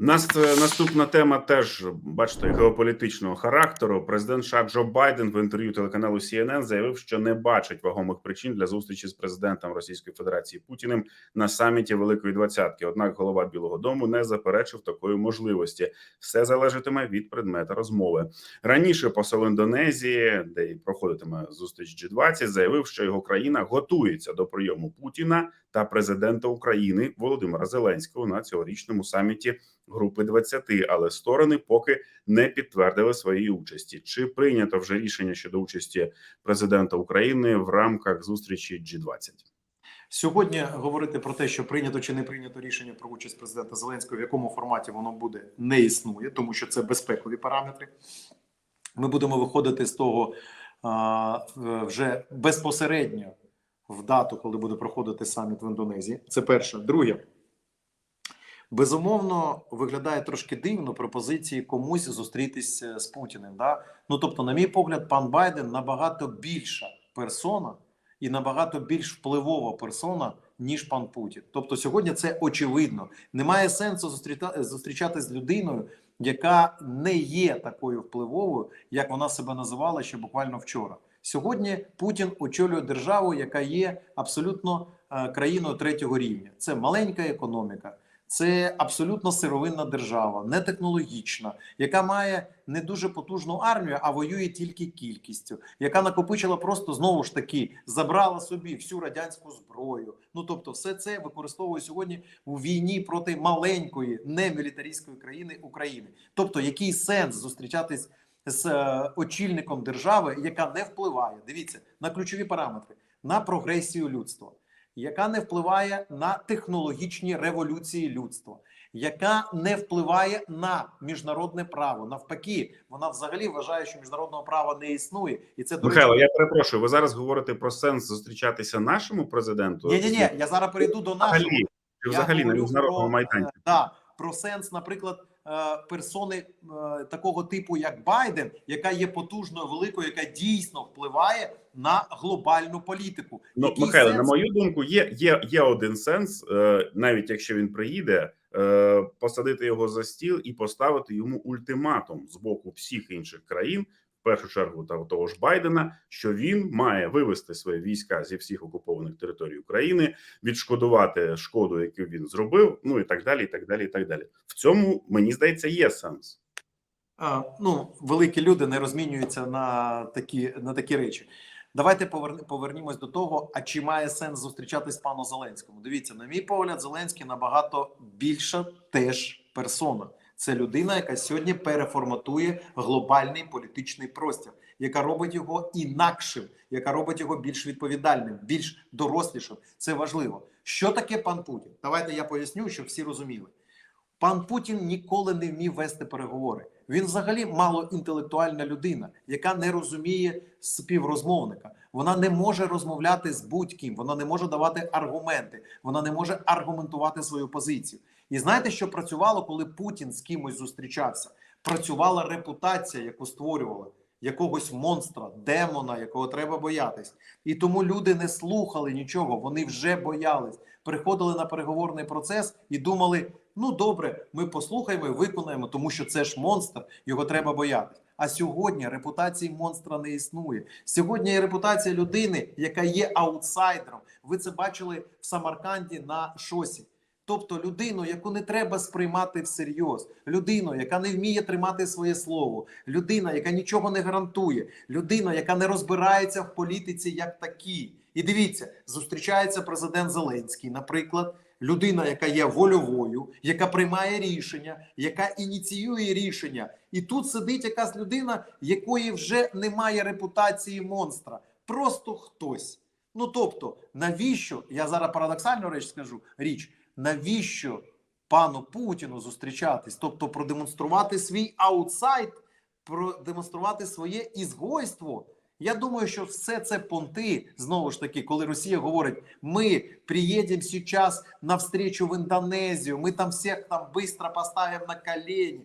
Нас е, наступна тема теж бачите геополітичного характеру. Президент США Джо Байден в інтерв'ю телеканалу CNN заявив, що не бачить вагомих причин для зустрічі з президентом Російської Федерації Путіним на саміті Великої Двадцятки. Однак голова Білого Дому не заперечив такої можливості. Все залежатиме від предмета розмови. Раніше посол Індонезії, де й проходитиме зустріч G20, заявив, що його країна готується до прийому Путіна та президента України Володимира Зеленського на цьогорічному саміті групи 20, але сторони поки не підтвердили своєї участі. Чи прийнято вже рішення щодо участі президента України в рамках зустрічі G20? Сьогодні говорити про те, що прийнято чи не прийнято рішення про участь президента Зеленського, в якому форматі воно буде, не існує, тому що це безпекові параметри. Ми будемо виходити з того а, вже безпосередньо в дату, коли буде проходити саміт в Індонезії. Це перше. Друге, безумовно, виглядає трошки дивно пропозиції комусь зустрітися з Путіним. Да? Ну тобто, на мій погляд, пан Байден набагато більша персона і набагато більш впливова персона, ніж пан Путін. Тобто, сьогодні це очевидно. Немає сенсу зустріта зустрічати з людиною, яка не є такою впливовою, як вона себе називала ще буквально вчора. Сьогодні Путін очолює державу, яка є абсолютно е, країною третього рівня. Це маленька економіка. Це абсолютно сировинна держава, не технологічна, яка має не дуже потужну армію, а воює тільки кількістю, яка накопичила просто знову ж таки забрала собі всю радянську зброю. Ну тобто, все це використовує сьогодні у війні проти маленької немілітаристської країни України. Тобто, який сенс зустрічатись з е, очільником держави, яка не впливає, дивіться на ключові параметри на прогресію людства яка не впливає на технологічні революції людства, яка не впливає на міжнародне право. Навпаки, вона взагалі вважає, що міжнародного права не існує, і це до Михайло. Я перепрошую. Ви зараз говорите про сенс зустрічатися нашому президенту? ні, ні, ні. Я зараз перейду до нашого. взагалі, взагалі на міжнародному про, е, Да, про сенс, наприклад, персони е, такого типу, як Байден, яка є потужною, великою, яка дійсно впливає на глобальну політику. Ну, Який Михайло, сенс? на мою думку, є, є, є один сенс, е, навіть якщо він приїде, е, посадити його за стіл і поставити йому ультиматум з боку всіх інших країн, першу чергу та того ж Байдена, що він має вивести свої війська зі всіх окупованих територій України, відшкодувати шкоду, яку він зробив, ну і так далі. І так далі. І так далі. В цьому мені здається є сенс. А, ну, великі люди не розмінюються на такі, на такі речі. Давайте поверни, повернімось до того, а чи має сенс зустрічатись з паном Зеленському? Дивіться, на мій погляд, Зеленський набагато більша теж персона. Це людина, яка сьогодні переформатує глобальний політичний простір, яка робить його інакшим, яка робить його більш відповідальним, більш дорослішим. Це важливо. Що таке пан Путін? Давайте я поясню, щоб всі розуміли. Пан Путін ніколи не вмів вести переговори. Він взагалі малоінтелектуальна людина, яка не розуміє співрозмовника. Вона не може розмовляти з будь-ким, вона не може давати аргументи, вона не може аргументувати свою позицію. І знаєте, що працювало, коли Путін з кимось зустрічався? Працювала репутація, яку створювала якогось монстра, демона, якого треба боятись. І тому люди не слухали нічого, вони вже боялись. Приходили на переговорний процес і думали: ну добре, ми послухаємо і виконаємо, тому що це ж монстр, його треба боятись. А сьогодні репутації монстра не існує. Сьогодні є репутація людини, яка є аутсайдером. Ви це бачили в Самарканді на шосі. Тобто людину, яку не треба сприймати всерйоз, людину, яка не вміє тримати своє слово, людина, яка нічого не гарантує, людина, яка не розбирається в політиці як такій. І дивіться, зустрічається президент Зеленський, наприклад, людина, яка є вольовою, яка приймає рішення, яка ініціює рішення. І тут сидить якась людина, якої вже немає репутації монстра, просто хтось. Ну тобто, навіщо я зараз парадоксальну реч скажу річ, навіщо пану Путіну зустрічатись? Тобто, продемонструвати свій аутсайд, продемонструвати своє ізгойство. Я думаю, що все це понти знову ж таки, коли Росія говорить: ми приїдемо зараз на встречу в Індонезію, ми там всіх там швидко поставимо на колені.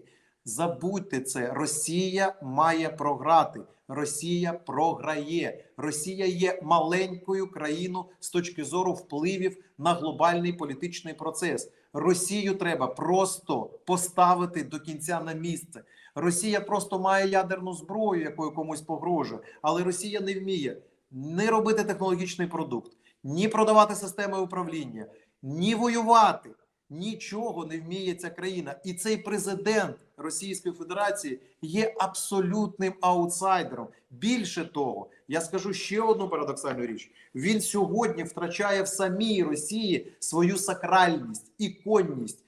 Забудьте це. Росія має програти. Росія програє. Росія є маленькою країною з точки зору впливів на глобальний політичний процес. Росію треба просто поставити до кінця на місце. Росія просто має ядерну зброю, якою комусь погрожує, але Росія не вміє не робити технологічний продукт, ні продавати системи управління, ні воювати. Нічого не вміє ця країна, і цей президент Російської Федерації є абсолютним аутсайдером. Більше того, я скажу ще одну парадоксальну річ: він сьогодні втрачає в самій Росії свою сакральність, іконність.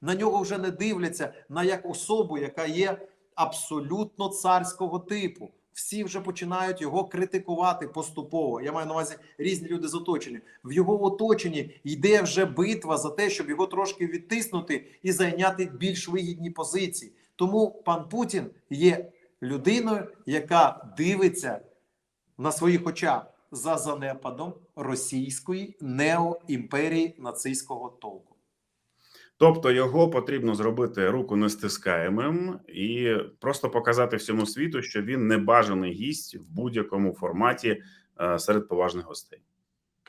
На нього вже не дивляться на як особу, яка є абсолютно царського типу. Всі вже починають його критикувати поступово. Я маю на увазі різні люди з оточення. В його оточенні йде вже битва за те, щоб його трошки відтиснути і зайняти більш вигідні позиції. Тому пан Путін є людиною, яка дивиться на своїх очах за занепадом російської неоімперії нацистського толку. Тобто його потрібно зробити руку нестискаємим і просто показати всьому світу, що він небажаний гість в будь-якому форматі е, серед поважних гостей.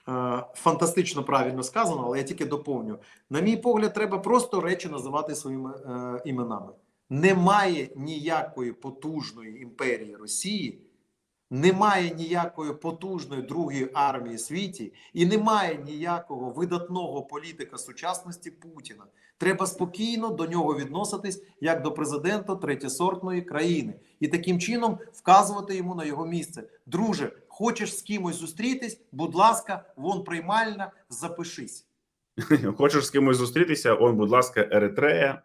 Е, Фантастично правильно сказано, але я тільки доповню. На мій погляд, треба просто речі називати своїми е, іменами. Немає ніякої потужної імперії Росії, немає ніякої потужної другої армії світі, і немає ніякого видатного політика сучасності Путіна. Треба спокійно до нього відноситись як до президента третєсортної країни, і таким чином вказувати йому на його місце. Друже, хочеш з кимось зустрітись? Будь ласка, вон приймальна, запишись. Хочеш з кимось зустрітися? Он, будь ласка, Еритрея,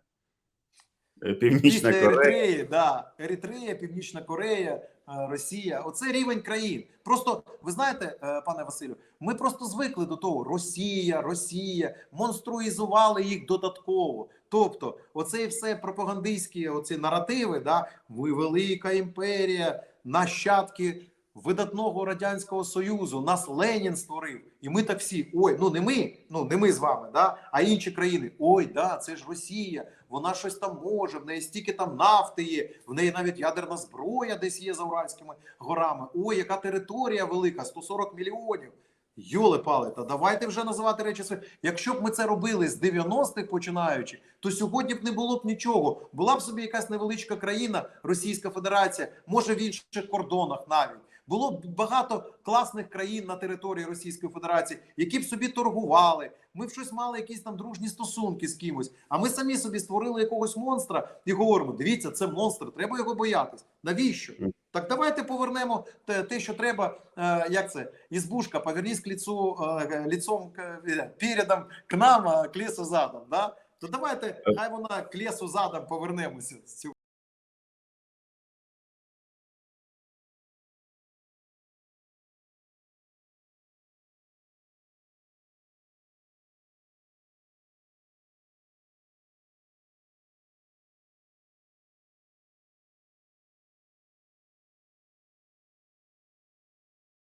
Північна Після Корея. Еритреї, да, Еритрея, Північна Корея, е, Росія. Оце рівень країн. Просто ви знаєте, е, пане Василю, ми просто звикли до того: Росія, Росія, монструїзували їх додатково. Тобто, оце все пропагандистські оці наративи, да, ми велика імперія, нащадки видатного радянського союзу. Нас Ленін створив, і ми так всі. Ой, ну не ми, ну не ми з вами, да, а інші країни. Ой, да, це ж Росія. Вона щось там може, в неї стільки там нафти є, в неї навіть ядерна зброя десь є за Уральськими горами. Ой, яка територія велика, 140 мільйонів. Йоле пали, та давайте вже називати речі свої. Якщо б ми це робили з 90-х починаючи, то сьогодні б не було б нічого. Була б собі якась невеличка країна, Російська Федерація, може в інших кордонах навіть. Було б багато класних країн на території Російської Федерації, які б собі торгували. Ми б щось мали якісь там дружні стосунки з кимось. А ми самі собі створили якогось монстра і говоримо: дивіться, це монстр, треба його боятись. Навіщо? Так давайте повернемо те, те що треба. Е, як це? Ізбушка, повернись к лицу, е, лицом к, е, передом к нам, а к лісу задом. Да? То давайте, хай вона к лісу задом повернемося з цього